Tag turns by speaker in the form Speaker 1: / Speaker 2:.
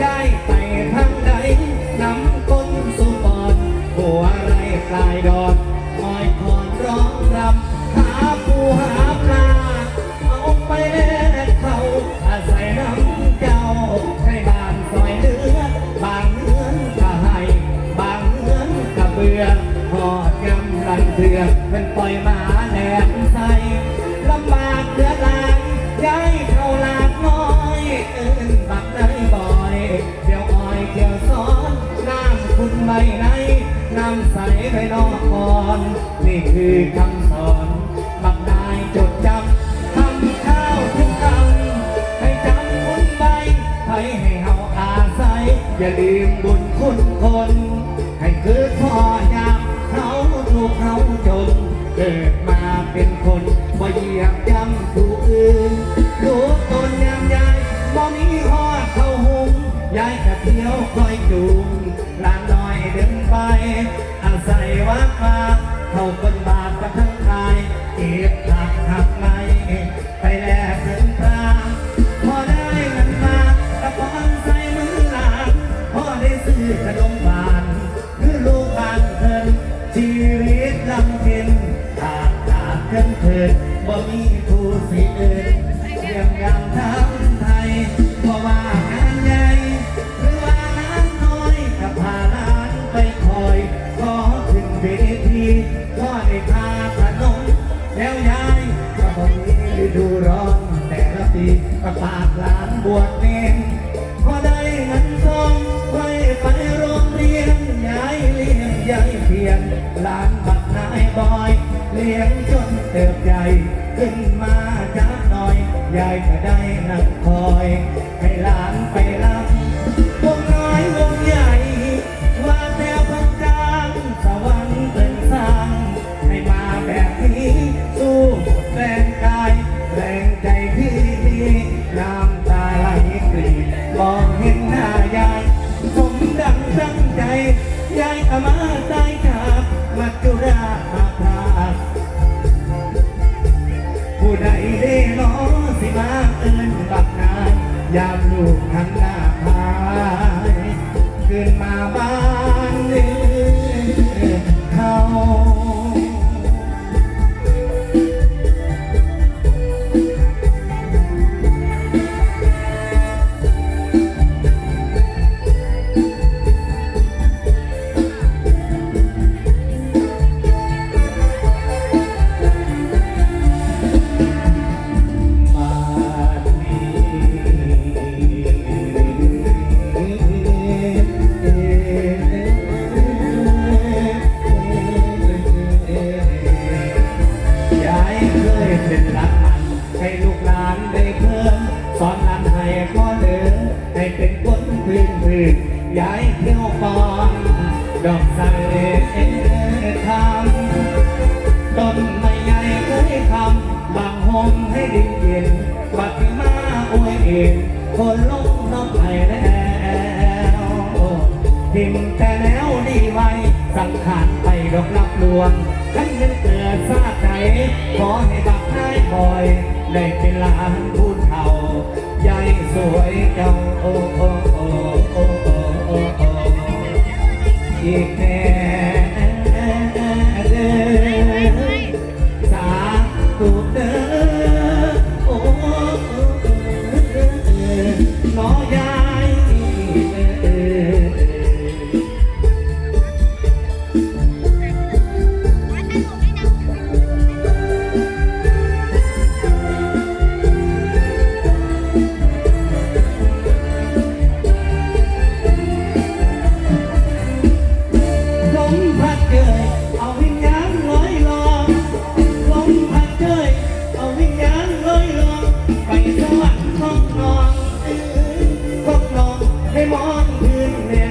Speaker 1: ได้ไปทางใดน้ำก้นสุปอดหัวไรคายดอนคอยคร้องรำหาปูหาปลาเอาไปแลกเขาอาศัยน้ำเจ้าให้บ้านซอยเนื้อบางเนื้อกะไห้บางเนื้อกะเบื่อหอดยำรันเถื่อเป็นปล่อยมาแหลมใส ใบไหนน้ำใสไปนอกก่อนนี่คือคำสอนบักนายจดจำคำข้าวทุกคำให้จำคุณใบให้ให้เฮาอาศัย อย่าลืมบุญคุณคน ให้คือพ่อยามเขาลูกเขาจน เกิดมาเป็นคนบ่เหยียบย่ำ ศัยวัดมาเข้า ก็ฝากหลานบวชเนนพอได้เงินทองไว้ไปโรงเรียนยายเลี้ยงยายเพียนหลานบักนายบอย เลี้ยงจนเติบใหญ่ขึ้นมาจากหน่อย ยายก็ได้นั่งคอย ให้หลานไปรับ หน้ายาย ผมดังตั้งใจ ยายอามาตายจากมัจจุราชาพาผู้ใดได้ล้อสิมาเอินบักนายยามลูกหัน สอนลานให้พ่อเดินให้เป็นคนพื้นพื้นย้ายเที่ยวปอนดอกใส่ทำต้นไม่ใหญ่เคยทำบางหมให้ดินเย็นบัดมาอวยเองคนลงน้องไปแล้วทิมแต่แนวดีไว้สังขารไปดอกรับลวง ให้มองพื้นแม่